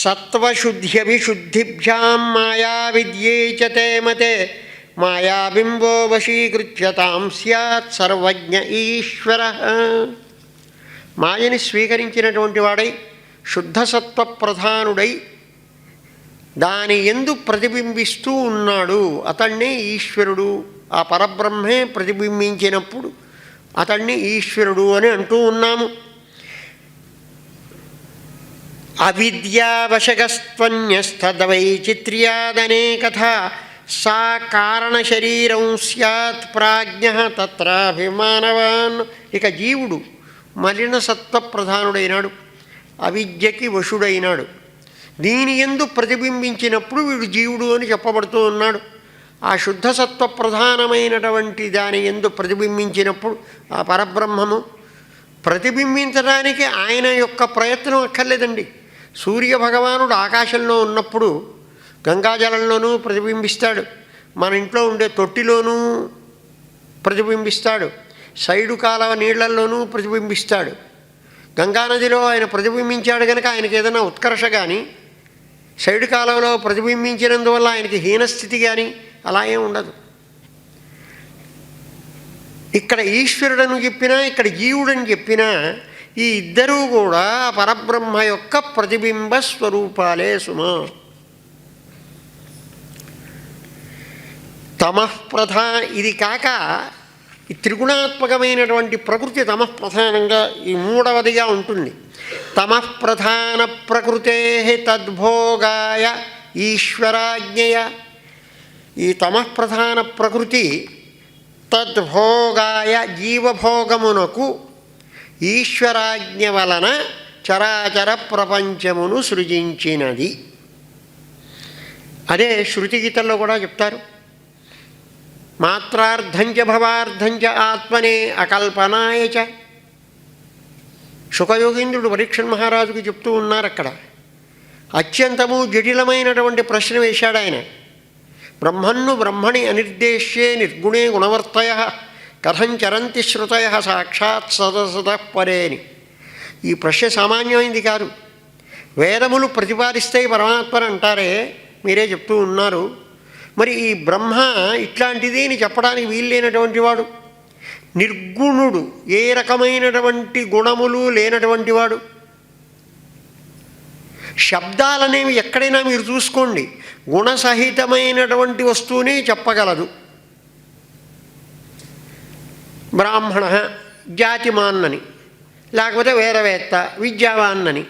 సత్వశుద్ధ్యభిశుద్ధిభ్యాం మాయా విద్యే చ మతే మాయాబింబో వశీకృత్యతాం స్యాత్ సర్వజ్ఞ ఈశ్వర మాయని స్వీకరించినటువంటి వాడై శుద్ధసత్వ ప్రధానుడై దాని ఎందు ప్రతిబింబిస్తూ ఉన్నాడు. అతన్నే ఈశ్వరుడు. ఆ పరబ్రహ్మే ప్రతిబింబించినప్పుడు అతన్ని ఈశ్వరుడు అని అంటూ ఉన్నాము. అవిద్యావశగస్త్వన్యస్తద్వైచిత్ర్యాదనే కథ సా కారణశరీరం స్యాత్ ప్రాజ్ఞ తత్రాభిమానవాన్ ఇక జీవుడు మలిన సత్వ ప్రధానుడైనాడు అవిద్యకి వశుడైనాడు. దీని ఎందు ప్రతిబింబించినప్పుడు వీడు జీవుడు అని చెప్పబడుతూ ఉన్నాడు. ఆ శుద్ధ సత్వ ప్రధానమైనటువంటి దాని ఎందు ప్రతిబింబించినప్పుడు ఆ పరబ్రహ్మము ప్రతిబింబించడానికి ఆయన యొక్క ప్రయత్నం అక్కర్లేదండి. సూర్య భగవానుడు ఆకాశంలో ఉన్నప్పుడు గంగాజలంలోనూ ప్రతిబింబిస్తాడు. మన ఇంట్లో ఉండే తొట్టిలోనూ ప్రతిబింబిస్తాడు. సైడు కాలవ నీళ్ళల్లోనూ ప్రతిబింబిస్తాడు. గంగానదిలో ఆయన ప్రతిబింబించాడు కనుక ఆయనకి ఏదైనా ఉత్కర్ష కానీ సైడు కాలంలో ప్రతిబింబించినందువల్ల ఆయనకి హీనస్థితి కానీ అలా ఏం ఉండదు. ఇక్కడ ఈశ్వరుడని చెప్పినా ఇక్కడ జీవుడని చెప్పినా ఈ ఇద్దరూ కూడా పరబ్రహ్మ యొక్క ప్రతిబింబ స్వరూపాలే సుమా. తమఃప్రధా ఇది కాక ఈ త్రిగుణాత్మకమైనటువంటి ప్రకృతి తమఃప్రధానంగా ఈ మూడవదిగా ఉంటుంది. తమఃప్రధాన ప్రకృతే తద్భోగాయ ఈశ్వరాజ్ఞయ. ఈ తమఃప్రధాన ప్రకృతి తద్భోగాయ జీవభోగమునకు ఈశ్వరాజ్ఞ వలన చరాచర ప్రపంచమును సృజించినది. అదే శృతి గీతల్లో కూడా చెప్తారు. మాత్రార్థంచ భవార్థంచ ఆత్మనే అకల్పనాయ చ. సుఖయోగీంద్రుడు పరీక్షణ్ మహారాజుకి చెప్తూ ఉన్నారు అక్కడ. అత్యంతము జటిలమైనటువంటి ప్రశ్న వేశాడు ఆయన. బ్రహ్మన్ను బ్రహ్మణి అనిర్దేశ్యే నిర్గుణే గుణవర్తయ. కథం చరంతి శృతయ సాక్షాత్ సదసద పరేని. ఈ ప్రశ్న సామాన్యమైంది కాదు. వేదములు ప్రతిపాదిస్తాయి పరమాత్మను అంటారే మీరే చెప్తూ ఉన్నారు. మరి ఈ బ్రహ్మ ఇట్లాంటిది అని చెప్పడానికి వీల్లేనటువంటి వాడు? నిర్గుణుడు ఏ రకమైనటువంటి గుణములు లేనటువంటి వాడు? శబ్దాలనేవి ఎక్కడైనా మీరు చూసుకోండి. గుణసహితమైనటువంటి వస్తువుని చెప్పగలదు. బ్రాహ్మణ జాతిమాన్నని లేకపోతే వేరవేత్త విద్యావాన్నని.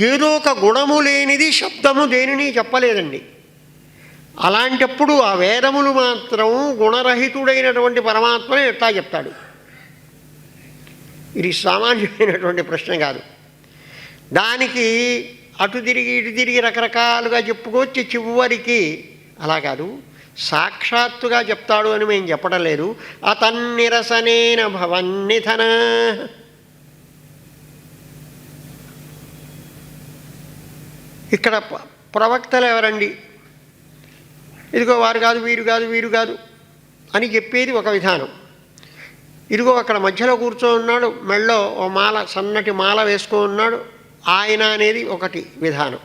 ఏదో ఒక గుణము లేనిది శబ్దము దేనిని చెప్పలేదండి. అలాంటప్పుడు ఆ వేదములు మాత్రం గుణరహితుడైనటువంటి పరమాత్మని ఎట్లా చెప్తాడు? ఇది సామాన్యమైనటువంటి ప్రశ్న కాదు. దానికి అటు తిరిగి ఇటు తిరిగి రకరకాలుగా చెప్పుకొచ్చి చివరికి అలా కాదు. సాక్షాత్తుగా చెప్తాడు అని మేము చెప్పడం లేదు అతన్నిరసనేన భవన్నిధన ఇక్కడ ప్రవక్తలు ఎవరండి? ఇదిగో వారు కాదు వీరు కాదు వీరు కాదు అని చెప్పేది ఒక విధానం. ఇదిగో అక్కడ మధ్యలో కూర్చో ఉన్నాడు మెళ్ళో ఓ మాల సన్నటి మాల వేసుకో ఉన్నాడు. ఆయన అనేది ఒకటి విధానం.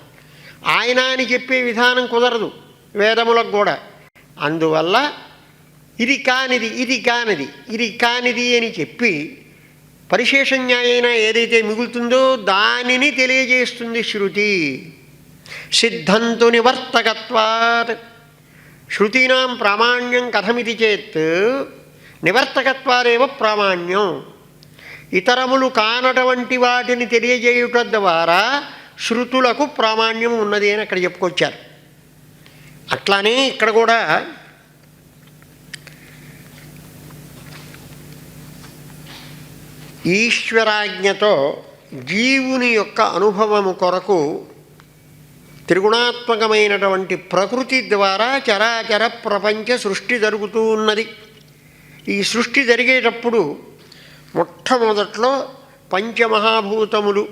ఆయన అని చెప్పే విధానం కుదరదు వేదములకు కూడా. అందువల్ల ఇది కానిది ఇది కానిది ఇది కానిది అని చెప్పి పరిశేష న్యాయైన ఏదైతే మిగులుతుందో దానిని తెలియజేస్తుంది శృతి. సిద్ధంతు నివర్తకత్వాత్. శృతీనాం ప్రామాణ్యం కథమితి చేత్. నివర్తకత్వాదేవ ప్రామాణ్యం. ఇతరములు కానటువంటి వాటిని తెలియజేయుట ద్వారా శృతులకు ప్రామాణ్యం ఉన్నది అని అక్కడ చెప్పుకొచ్చారు. అట్లానే ఇక్కడ కూడా ఈశ్వరాజ్ఞతో జీవుని యొక్క అనుభవము కొరకు త్రిగుణాత్మకమైనటువంటి ప్రకృతి ద్వారా చరాచర ప్రపంచ సృష్టి జరుగుతూ ఉన్నది. ఈ సృష్టి జరిగేటప్పుడు మొట్టమొదట్లో పంచమహాభూతములు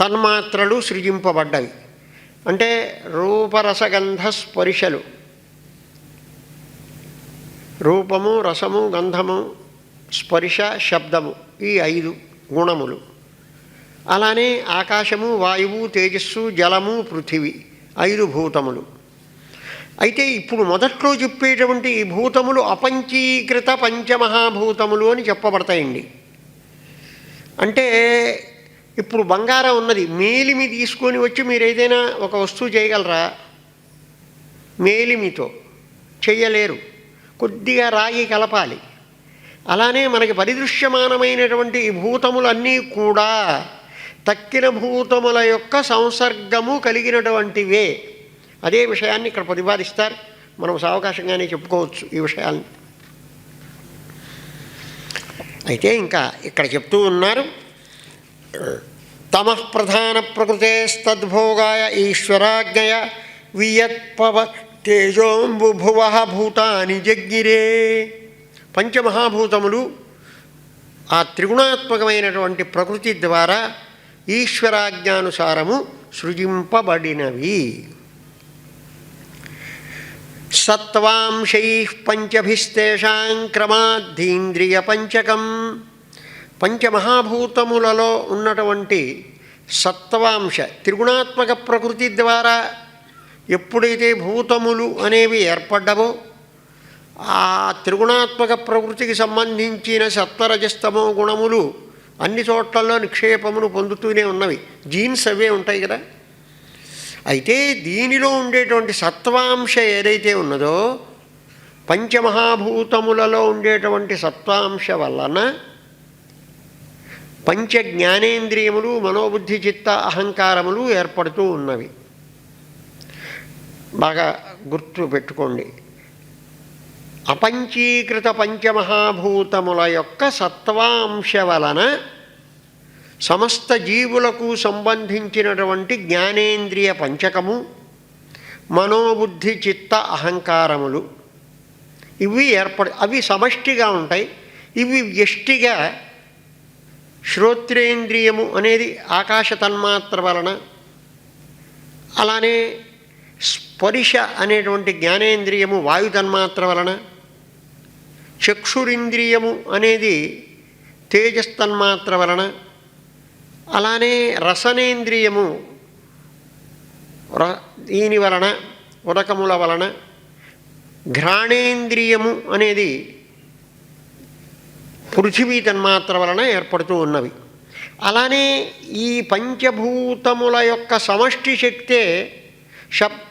తన్మాత్రలు సృజింపబడ్డవి అంటే రూపరసగంధ స్పరిశలు రూపము రసము గంధము స్పర్శ శబ్దము ఈ ఐదు గుణములు. అలానే ఆకాశము వాయువు తేజస్సు జలము పృథివి ఐదు భూతములు. అయితే ఇప్పుడు మొదట్లో చెప్పేటువంటి ఈ భూతములు అపంచీకృత పంచమహాభూతములు అని చెప్పబడతాయండి. అంటే ఇప్పుడు బంగారం ఉన్నది. మేలిమి తీసుకొని వచ్చి మీరు ఏదైనా ఒక వస్తువు చేయగలరా? మేలిమితో. చెయ్యలేరు. కొద్దిగా రాగి కలపాలి. అలానే మనకి పరిదృశ్యమానమైనటువంటి ఈ భూతములన్నీ కూడా తక్కిన భూతముల యొక్క సంసర్గము కలిగినటువంటివే. అదే విషయాన్ని ఇక్కడ ప్రతిపాదిస్తారు. మనం సావకాశంగానే చెప్పుకోవచ్చు ఈ విషయాల్ని. అయితే ఇంకా ఇక్కడ చెప్తూ ఉన్నారు. తమ ప్రధాన ప్రకృతేస్తద్భోగాయ ఈశ్వరాజ్ఞయ వియత్పవ తేజోంబుభువ భూతాని జగ్గిరే. పంచమహాభూతములు ఆ త్రిగుణాత్మకమైనటువంటి ప్రకృతి ద్వారా ఈశ్వరాజ్ఞానుసారము సృజింపబడినవి. సత్వాంశై పంచభిస్తేషాం క్రమాద్ధీంద్రియ పంచకం పంచమహాభూతములలో ఉన్నటువంటి సత్వాంశ త్రిగుణాత్మక ప్రకృతి ద్వారా ఎప్పుడైతే భూతములు అనేవి ఏర్పడ్డవో ఆ త్రిగుణాత్మక ప్రకృతికి సంబంధించిన సత్వరజస్తమో గుణములు అన్ని చోట్లలో నిక్షేపమును పొందుతూనే ఉన్నవి. జీన్స్ అవే ఉంటాయి కదా. అయితే దీనిలో ఉండేటువంటి సత్వాంశ ఏదైతే ఉన్నదో పంచమహాభూతములలో ఉండేటువంటి సత్వాంశ వలన పంచ జ్ఞానేంద్రియములు మనోబుద్ధి చిత్త అహంకారములు ఏర్పడుతూ ఉన్నవి. బాగా గుర్తు పెట్టుకోండి. అపంచీకృత పంచమహాభూతముల యొక్క సత్వాంశ వలన సమస్త జీవులకు సంబంధించినటువంటి జ్ఞానేంద్రియ పంచకము మనోబుద్ధి చిత్త అహంకారములు ఇవి ఏర్పడ అవి సమష్టిగా ఉంటాయి. ఇవి వ్యష్టిగా శ్రోత్రేంద్రియము అనేది ఆకాశ తన్మాత్ర వలన అలానే స్పరిశ అనేటువంటి జ్ఞానేంద్రియము వాయు తన్మాత్ర వలన చక్షురింద్రియము అనేది తేజస్తన్మాత్ర వలన అలానే రసనేంద్రియము ర దీని వలన ఉరకముల వలన ఘ్రాణేంద్రియము అనేది పృథివీ తన్మాత్ర వలన ఏర్పడుతూ ఉన్నవి. అలానే ఈ పంచభూతముల యొక్క సమష్టి శక్తే శబ్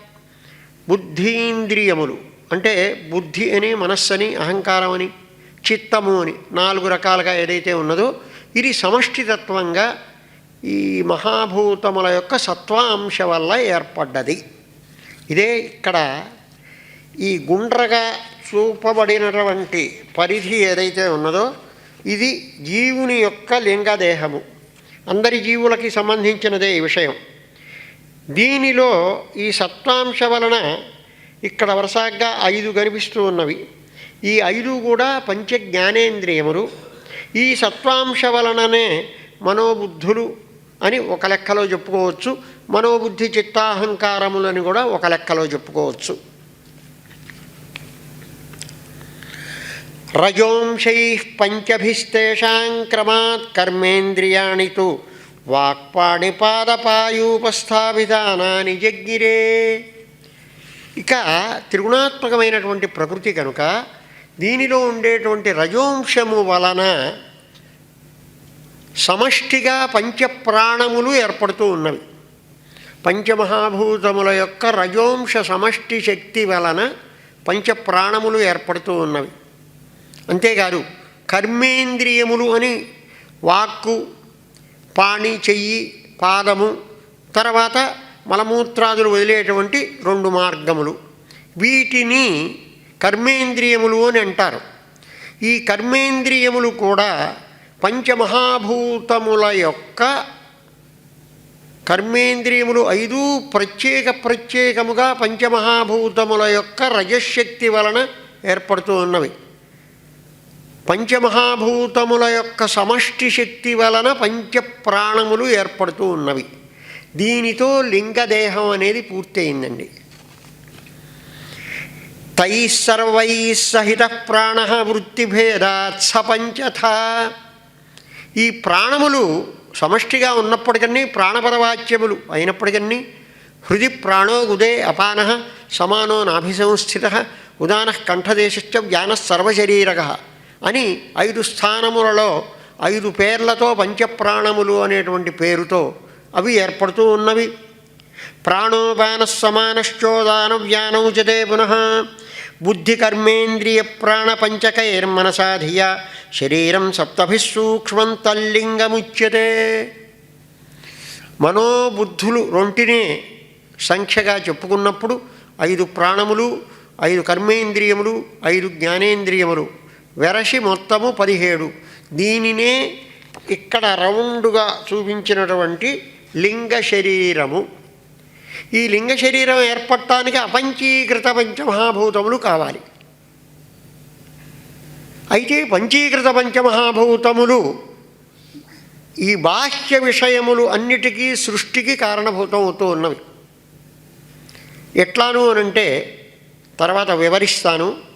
బుద్ధీంద్రియములు. అంటే బుద్ధి అని మనస్సని అహంకారం అని చిత్తము అని నాలుగు రకాలుగా ఏదైతే ఉన్నదో ఇది సమష్టితత్వంగా ఈ మహాభూతముల యొక్క సత్వాంశ వల్ల ఏర్పడ్డది. ఇదే ఇక్కడ ఈ గుండ్రగా చూపబడినటువంటి పరిధి ఏదైతే ఉన్నదో ఇది జీవుని యొక్క లింగదేహము. అందరి జీవులకి సంబంధించినదే ఈ విషయం. దీనిలో ఈ సత్వాంశ వలన ఇక్కడ వరుసగా ఐదు కనిపిస్తూ ఉన్నవి. ఈ ఐదు కూడా పంచ జ్ఞానేంద్రియములు ఈ సత్వాంశ వలననే మనోబుద్ధులు అని ఒక లెక్కలో చెప్పుకోవచ్చు. మనోబుద్ధి చిత్తాహంకారములని కూడా ఒక లెక్కలో చెప్పుకోవచ్చు. రజోంశై పంచభిస్తేషాం క్రమాత్ కర్మేంద్రియాణి తు వాక్పాణిపాదపాయూపస్థాపితానాని జగ్గిరే ఇక త్రిగుణాత్మకమైనటువంటి ప్రకృతి కనుక దీనిలో ఉండేటువంటి రజోంశము వలన సమష్టిగా పంచప్రాణములు ఏర్పడుతూ ఉన్నవి. పంచమహాభూతముల యొక్క రజోంశ సమష్టి శక్తి వలన పంచప్రాణములు ఏర్పడుతూ ఉన్నవి. అంతేకాదు కర్మేంద్రియములు అని వాక్కు పాణి చెయ్యి పాదము తర్వాత మలమూత్రాదులు వదిలేటువంటి రెండు మార్గములు. వీటిని కర్మేంద్రియములు అని అంటారు. ఈ కర్మేంద్రియములు కూడా పంచమహాభూతముల యొక్క కర్మేంద్రియములు ఐదు ప్రత్యేక ప్రత్యేకముగా పంచమహాభూతముల యొక్క రజశక్తి వలన ఏర్పడుతూ ఉన్నవి. పంచమహాభూతముల యొక్క సమష్టి శక్తి వలన పంచప్రాణములు ఏర్పడుతూ ఉన్నవి. దీనితో లింగదేహం అనేది పూర్తయిందండి. తై సర్వై సహిత ప్రాణ వృత్తిభేదాత్ సపంచథ ఈ ప్రాణములు సమష్టిగా ఉన్నప్పటికన్నీ ప్రాణపరవాచ్యములు అయినప్పటికన్నీ హృది ప్రాణో ఉదే అపాన సమానో నాభిసంస్థిత ఉదాన కంఠదేశశ్చ వ్యాన సర్వశరీరక. అని ఐదు స్థానములలో ఐదు పేర్లతో పంచప్రాణములు అనేటువంటి పేరుతో అవి ఏర్పడుతూ ఉన్నవి. ప్రాణోపాన సమానశ్చోదాన వ్యానౌచతే పునః. బుద్ధికర్మేంద్రియ ప్రాణ పంచకైర్మనసాధియ శరీరం సప్తభిసూక్ష్మం తల్లింగముచ్యతే. మనోబుద్ధులు రొంటినే సంఖ్యగా చెప్పుకున్నప్పుడు ఐదు ప్రాణములు ఐదు కర్మేంద్రియములు ఐదు జ్ఞానేంద్రియములు వెరసి మొత్తము పదిహేడు. దీనినే ఇక్కడ రౌండ్గా చూపించినటువంటి లింగ శరీరము. ఈ లింగ శరీరం ఏర్పడటానికి అపంచీకృత పంచమహాభూతములు కావాలి. అయితే పంచీకృత పంచమహాభూతములు ఈ బాహ్య విషయములు అన్నిటికీ సృష్టికి కారణభూతం అవుతూ ఉన్నవి. ఎట్లాను అనంటే తర్వాత వివరిస్తాను.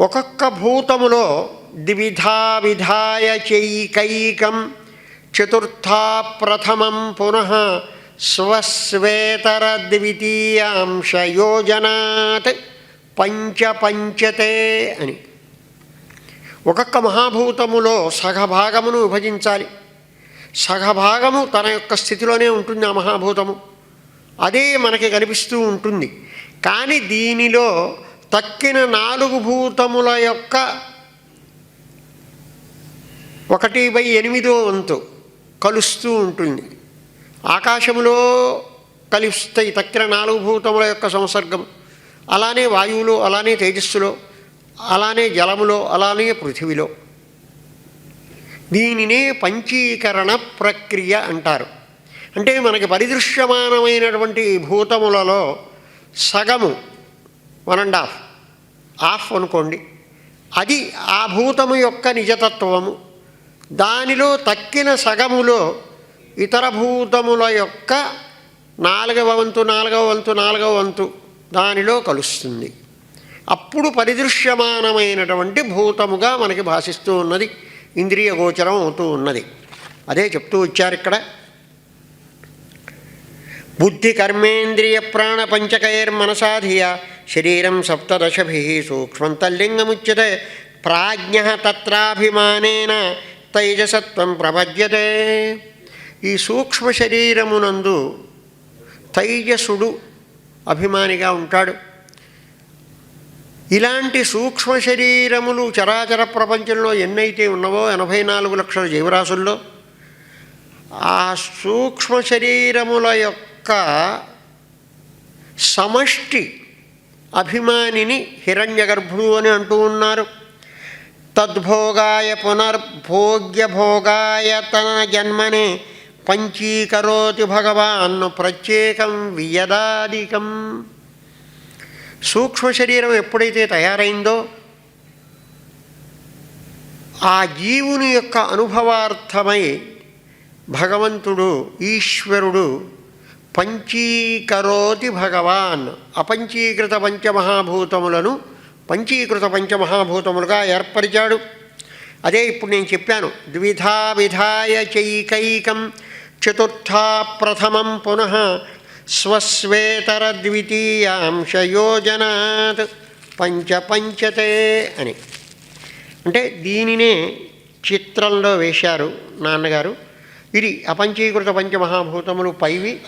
ఒక్కొక్క భూతములో ద్విధా విధాయ చైకైకం చతుర్థా ప్రథమం పునః స్వస్వేతర ద్వితీయాంశ యోజనాత్ పంచపంచతే అని. ఒక్కొక్క మహాభూతములో సగభాగమును విభజించాలి. సగభాగము తన యొక్క స్థితిలోనే ఉంటుంది ఆ మహాభూతము. అదే మనకి కనిపిస్తూ ఉంటుంది. కానీ దీనిలో తక్కిన నాలుగు భూతముల యొక్క ఒకటి బై ఎనిమిదో వంతు కలుస్తూ ఉంటుంది. ఆకాశములో కలుస్తాయి తక్కిన నాలుగు భూతముల యొక్క సంసర్గం అలానే వాయువులో అలానే తేజస్సులో అలానే జలములో అలానే పృథివిలో. దీనినే పంచీకరణ ప్రక్రియ అంటారు. అంటే మనకి పరిదృశ్యమానమైనటువంటి భూతములలో సగము వన్ అండ్ హాఫ్. హాఫ్ అనుకోండి. అది ఆ భూతము యొక్క నిజతత్వము. దానిలో తక్కిన సగములో ఇతర భూతముల యొక్క నాలుగవ వంతు నాలుగవ వంతు నాలుగవ వంతు దానిలో కలుస్తుంది. అప్పుడు పరిదృశ్యమానమైనటువంటి భూతముగా మనకి భాషిస్తూ ఉన్నది. ఇంద్రియ గోచరం అవుతూ ఉన్నది. అదే చెప్తూ వచ్చారు ఇక్కడ. బుద్ధి కర్మేంద్రియ ప్రాణ పంచకైర్మనసాధియ శరీరం సప్తదశభి సూక్ష్మం తల్లింగముచ్యతే. ప్రాజ్ఞ తత్రాభిమానేన తైజసత్వం ప్రపద్యతే. ఈ సూక్ష్మ శరీరమునందు తైజసుడు అభిమానిగా ఉంటాడు. ఇలాంటి సూక్ష్మ శరీరములు చరాచర ప్రపంచంలో ఎన్నైతే ఉన్నవో ఎనభై నాలుగు లక్షల జీవరాశుల్లో ఆ సూక్ష్మ శరీరముల యొక్క సమష్టి అభిమానిని హిరణ్యగర్భుడు అని అంటూ ఉన్నారు. తద్భోగాయ పునర్భోగ్య భోగాయ తన జన్మనే పంచీకరోతి భగవాన్ ప్రత్యేకం వియదాదికం. సూక్ష్మ శరీరం ఎప్పుడైతే తయారైందో ఆ జీవుని యొక్క అనుభవార్థమై భగవంతుడు ఈశ్వరుడు పంచీకరోతి భగవాన్. అపంచీకృత పంచమహాభూతములను పంచీకృత పంచమహాభూతములుగా ఏర్పరిచాడు. అదే ఇప్పుడు నేను చెప్పాను. ద్విధా విధాయ చైకైకం చతుర్థా ప్రథమం పునః స్వస్వేతర ద్వితీయాంశయోజనాత్ పంచపంచతే అని. అంటే దీనినే చిత్రంలో వేశారు నాన్నగారు. ఇది అపంచీకృత పంచమహాభూతములు పైవి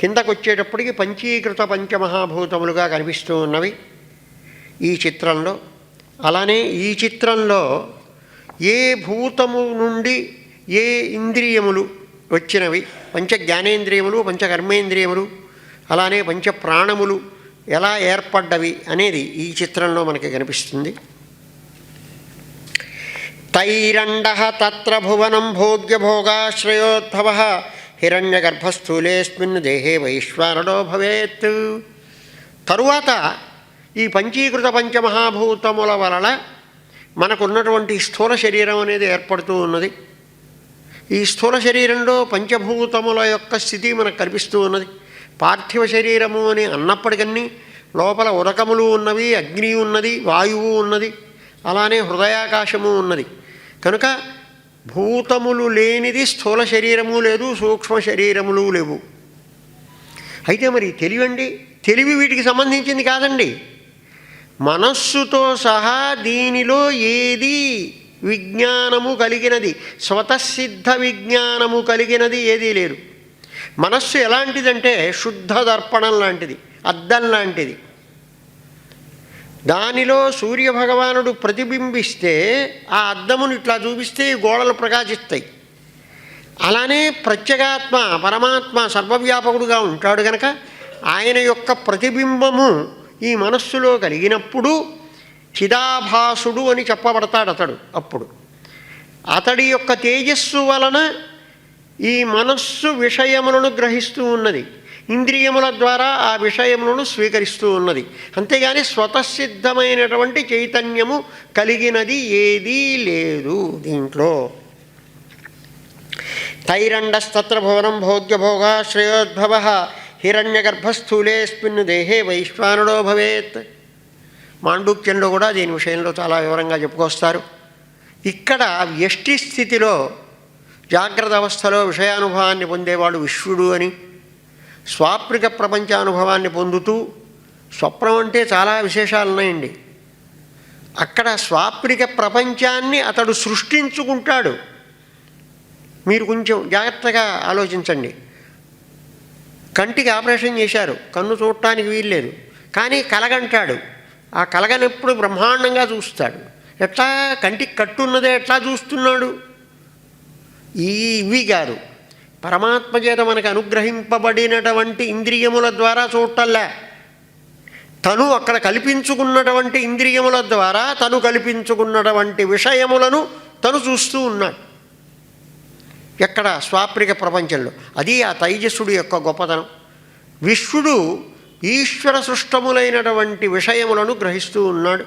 కిందకు వచ్చేటప్పటికి పంచీకృత పంచమహాభూతములుగా కనిపిస్తూ ఉన్నవి ఈ చిత్రంలో. అలానే ఈ చిత్రంలో ఏ భూతము నుండి ఏ ఇంద్రియములు వచ్చినవి? పంచ జ్ఞానేంద్రియములు పంచ కర్మేంద్రియములు అలానే పంచ ప్రాణములు ఎలా ఏర్పడ్డవి అనేది ఈ చిత్రంలో మనకి కనిపిస్తుంది. తైరండ తత్ర భువనం భోగ్యభోగాశ్రయోద్భవ హిరణ్యగర్భస్థూలేస్మిన్ దేహే వైశ్వానరో భవేత్. తరువాత ఈ పంచీకృత పంచమహాభూతముల వలన మనకున్నటువంటి స్థూల శరీరం అనేది ఏర్పడుతూ ఉన్నది. ఈ స్థూల శరీరంలో పంచభూతముల యొక్క స్థితి మనకు కనిపిస్తూ ఉన్నది. పార్థివ శరీరము అని అన్నప్పటికన్నీ లోపల ఉరకములు ఉన్నవి అగ్ని ఉన్నది వాయువు ఉన్నది అలానే హృదయాకాశము ఉన్నది. కనుక భూతములు లేనిది స్థూల శరీరము లేదు సూక్ష్మ శరీరములు లేవు. అయితే మరి తెలివండి? తెలివి వీటికి సంబంధించింది కాదండి. మనస్సుతో సహా దీనిలో ఏది విజ్ఞానము కలిగినది? స్వతసిద్ధ విజ్ఞానము కలిగినది ఏదీ లేదు. మనస్సు ఎలాంటిదంటే శుద్ధ దర్పణం లాంటిది అద్దం లాంటిది. దానిలో సూర్యభగవానుడు ప్రతిబింబిస్తే ఆ అద్దమును ఇట్లా చూపిస్తే ఈ గోడలు ప్రకాశిస్తాయి. అలానే ప్రత్యేగాత్మ పరమాత్మ సర్వవ్యాపకుడుగా ఉంటాడు గనక ఆయన యొక్క ప్రతిబింబము ఈ మనస్సులో కలిగినప్పుడు చిదాభాసుడు అని చెప్పబడతాడు అతడు అప్పుడు. అతడి యొక్క తేజస్సు వలన ఈ మనస్సు విషయములను గ్రహిస్తూ ఉన్నది. ఇంద్రియముల ద్వారా ఆ విషయములను స్వీకరిస్తూ ఉన్నది. అంతేగాని స్వతసిద్ధమైనటువంటి చైతన్యము కలిగినది ఏదీ లేదు దీంట్లో. తైరండస్తత్ర భువనం భోగ్యభోగ శ్రేయోద్భవ హిరణ్యగర్భస్థూలేస్మిన్ దేహే వైశ్వానుడో భవేత్. మాండూక్యంలో కూడా దీని విషయంలో చాలా వివరంగా చెప్పుకొస్తారు. ఇక్కడ వ్యష్టి స్థితిలో జాగ్రత్త అవస్థలో విషయానుభవాన్ని పొందేవాడు విశ్వడు అని. స్వాప్రిక ప్రపంచానుభవాన్ని పొందుతూ స్వప్నం అంటే చాలా విశేషాలు ఉన్నాయండి అక్కడ స్వాప్రిక ప్రపంచాన్ని అతడు సృష్టించుకుంటాడు. మీరు కొంచెం జాగ్రత్తగా ఆలోచించండి. కంటికి ఆపరేషన్ చేశారు. కన్ను చూడటానికి వీల్లేదు. కానీ కలగంటాడు. ఆ కలగనెప్పుడు బ్రహ్మాండంగా చూస్తాడు. ఎట్లా కంటికి కట్టున్నదే ఎట్లా చూస్తున్నాడు? ఇవి గారు. పరమాత్మ చేత మనకు అనుగ్రహింపబడినటువంటి ఇంద్రియముల ద్వారా చూడటల్లా తను అక్కడ కల్పించుకున్నటువంటి ఇంద్రియముల ద్వారా తను కల్పించుకున్నటువంటి విషయములను తను చూస్తూ ఉన్నాడు. ఎక్కడ? స్వాప్రిక ప్రపంచంలో. అది ఆ తైజస్సుడు యొక్క గొప్పతనం. విశ్వడు ఈశ్వర సృష్టములైనటువంటి విషయములను గ్రహిస్తూ ఉన్నాడు.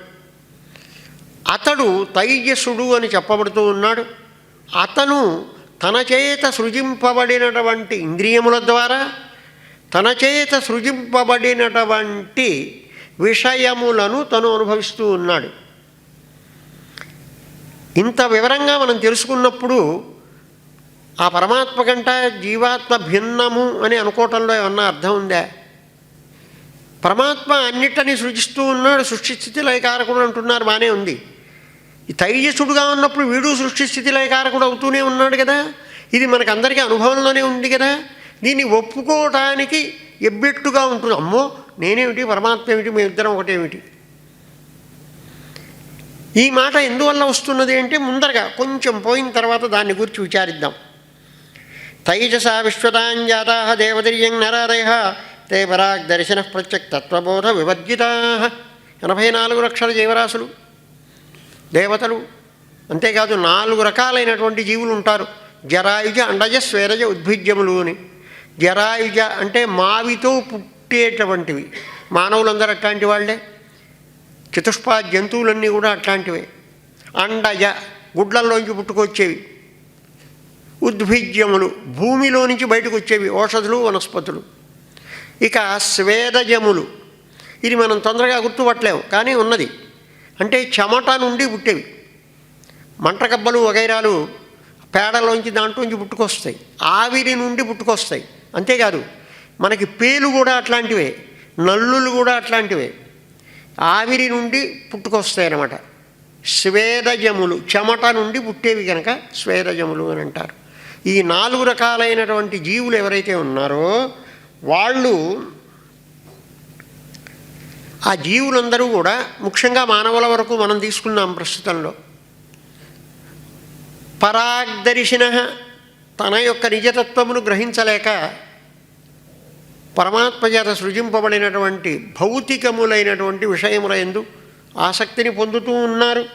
అతడు తైజస్సుడు అని చెప్పబడుతూ ఉన్నాడు. అతను తన చేత సృజింపబడినటువంటి ఇంద్రియముల ద్వారా తన చేత సృజింపబడినటువంటి విషయములను తను అనుభవిస్తూ ఉన్నాడు. ఇంత వివరంగా మనం తెలుసుకున్నప్పుడు ఆ పరమాత్మ కంట జీవాత్మ భిన్నము అని అనుకోవటంలో ఏమన్నా అర్థం ఉందా? పరమాత్మ అన్నిటినీ సృజిస్తూ ఉన్నాడు సృష్టి స్థితి లయకారకుడు అంటున్నారు బాగానే ఉంది. ఈ తైజసుడుగా ఉన్నప్పుడు వీడు సృష్టి స్థితి లయకారకుడు అవుతూనే ఉన్నాడు కదా. ఇది మనకు అందరికీ అనుభవంలోనే ఉంది కదా. దీన్ని ఒప్పుకోవటానికి ఎబ్బెట్టుగా ఉంటుంది. అమ్మో నేనేమిటి? పరమాత్మ ఏమిటి? మేమిద్దరం ఒకటేమిటి? ఈ మాట ఎందువల్ల వస్తున్నది అంటే ముందరగా కొంచెం పోయిన తర్వాత దాన్ని గురించి విచారిద్దాం. తైజసా విశ్వతాంజాతా దేవదర్యం నరాదయ తే పరాగ్ దర్శన ప్రత్యక్ తత్వబోధ వివర్జితా. ఎనభై నాలుగు లక్షల జీవరాశులు. దేవతలు. అంతేకాదు నాలుగు రకాలైనటువంటి జీవులు ఉంటారు. జరాయుజ అండజ స్వేరజ ఉద్భిజ్యములు అని. జరాయుజ అంటే మావితో పుట్టేటటువంటివి. మానవులందరూ అట్లాంటి వాళ్ళే. చతుష్పా జంతువులన్నీ కూడా అట్లాంటివే. అండజ గుడ్లల్లోంచి పుట్టుకొచ్చేవి. ఉద్భిజ్యములు భూమిలో నుంచి బయటకు వచ్చేవి ఔషధులు వనస్పతులు. ఇక స్వేదజములు. ఇది మనం తొందరగా గుర్తుపట్టలేము కానీ ఉన్నది. అంటే చెమట నుండి పుట్టేవి. మంటగబ్బలు వగైరాలు పేడలోంచి దాంట్లోంచి పుట్టుకొస్తాయి. ఆవిరి నుండి పుట్టుకొస్తాయి. అంతేకాదు మనకి పేలు కూడా అట్లాంటివే నల్లులు కూడా అట్లాంటివే. ఆవిరి నుండి పుట్టుకొస్తాయి అన్నమాట. స్వేదజములు చెమట నుండి పుట్టేవి కనుక స్వేదజములు అని అంటారు. ఈ నాలుగు రకాలైనటువంటి జీవులు ఎవరైతే ఉన్నారో వాళ్ళు ఆ జీవులందరూ కూడా ముఖ్యంగా మానవుల వరకు మనం తీసుకున్నాం ప్రస్తుతంలో. పరాగ్దర్శిన తన యొక్క నిజతత్వమును గ్రహించలేక పరమాత్మ చేత సృజింపబడినటువంటి భౌతికములైనటువంటి విషయముల ఎందు ఆసక్తిని పొందుతూ ఉన్నారు.